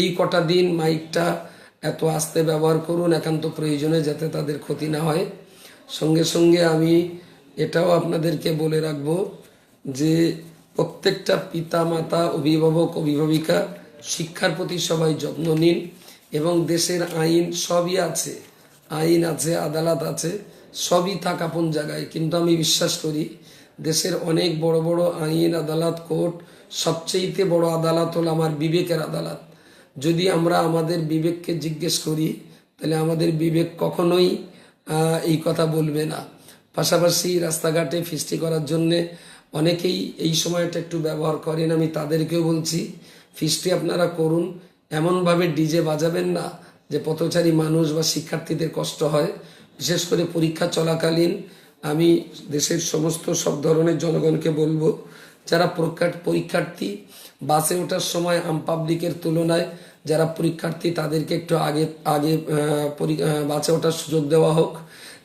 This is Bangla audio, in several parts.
এই কটা দিন মাইকটা এত আস্তে ব্যবহার করুন, একান্ত প্রয়োজনে যাতে তাদের ক্ষতি না হয়। সঙ্গে সঙ্গে আমি এটাও আপনাদেরকে বলে রাখব যে প্রত্যেকটা পিতা মাতা অভিভাবক, অভিভাবিকা শিক্ষার প্রতি সবাই যত্ন নিন এবং দেশের আইন সবই আছে, আইন আছে, আদালত আছে, সবই থাক আপন জায়গায়। কিন্তু আমি বিশ্বাস করি দেশের অনেক বড় বড় আইন আদালত কোর্ট, সবচেয়েতে বড় আদালত হলো আমার বিবেকের আদালত। যদি আমরা আমাদের বিবেককে জিজ্ঞেস করি, তাহলে আমাদের বিবেক কখনোই এই কথা বলবে না। পাশাপাশি রাস্তাঘাটে ফিস্টি করার জন্যে অনেকেই এই সময়টা একটু ব্যবহার করেন, আমি তাদেরকেও বলছি, ফিস্টি আপনারা করুন। এমনভাবে ডিজে বাজাবেন না যে পথচারী মানুষ বা শিক্ষার্থীদের কষ্ট হয়। বিশেষ করে পরীক্ষা চলাকালীন আমি দেশের সমস্ত সব ধরনের জনগণকে বলব, যারা পরীক্ষা- পরীক্ষার্থী, বাসে ওঠার সময় আম পাবলিকের তুলনায় যারা পরীক্ষার্থী, তাদেরকে একটু আগে আগে বাসে ওঠার সুযোগ দেওয়া হোক।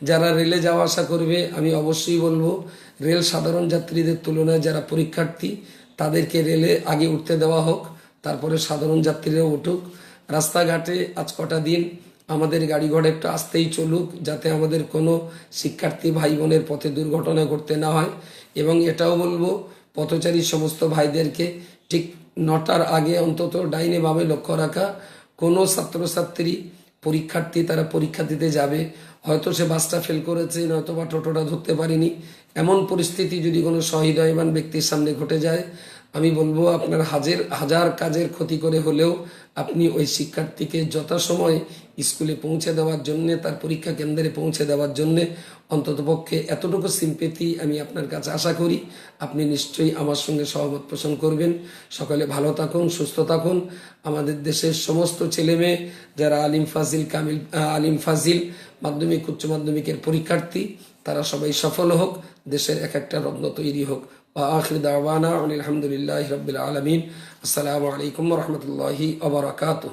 যারা রেলে যাওয়া আসা করবে, আমি অবশ্যই বলব, রেল সাধারণ যাত্রীদের তুলনায় যারা পরীক্ষার্থী, তাদেরকে রেলে আগে উঠতে দেওয়া হোক, তারপরে সাধারণ যাত্রীরাও উঠুক। রাস্তাঘাটে আজ কটা দিন আমাদের গাড়ি ঘোড়া একটু আসতেই চলুক, যাতে আমাদের কোনো শিক্ষার্থী ভাই বোনের পথে দুর্ঘটনা ঘটতে না হয়। এবং এটাও বলব, পথচারী সমস্ত ভাইদেরকে ঠিক নটার আগে অন্তত ডাইনে বামে লক্ষ্য রাখা। কোনো ছাত্রছাত্রী, পরীক্ষার্থী তারা পরীক্ষা দিতে যাবে। হয়তো সে বাসটা ফেল করেছে নয়তো বা টোটোটা ধরতে পারেনি। এমন পরিস্থিতি যদি কোনো সহৃদয়বান ব্যক্তির সামনে ঘটে যায় আমি বলব আপনার হাজার হাজার কাজের ক্ষতি করে হলেও আপনি ওই শিক্ষার্থীকে যথাসময় স্কুলে পৌঁছে দেওয়ার জন্যে, তার পরীক্ষা কেন্দ্রে পৌঁছে দেওয়ার জন্যে অন্ততপক্ষে এতটুকু সিম্পেথি আমি আপনার কাছে আশা করি। আপনি নিশ্চয়ই আমার সঙ্গে সহমত পোষণ করবেন। সকলে ভালো থাকুন, সুস্থ থাকুন। আমাদের দেশের সমস্ত ছেলে মেয়ে যারা আলিম ফাজিল, কামিল আলিম ফাজিল, মাধ্যমিক, উচ্চ মাধ্যমিকের পরীক্ষার্থী তারা সবাই সফল হোক, দেশের এক একটা রত্ন তৈরি হোক। বা আখির দাওয়ানা আলহামদুলিল্লাহ রবিল আলমিন। আসসালামু আলাইকুম রহমতুল্লাহি আবরাকাতু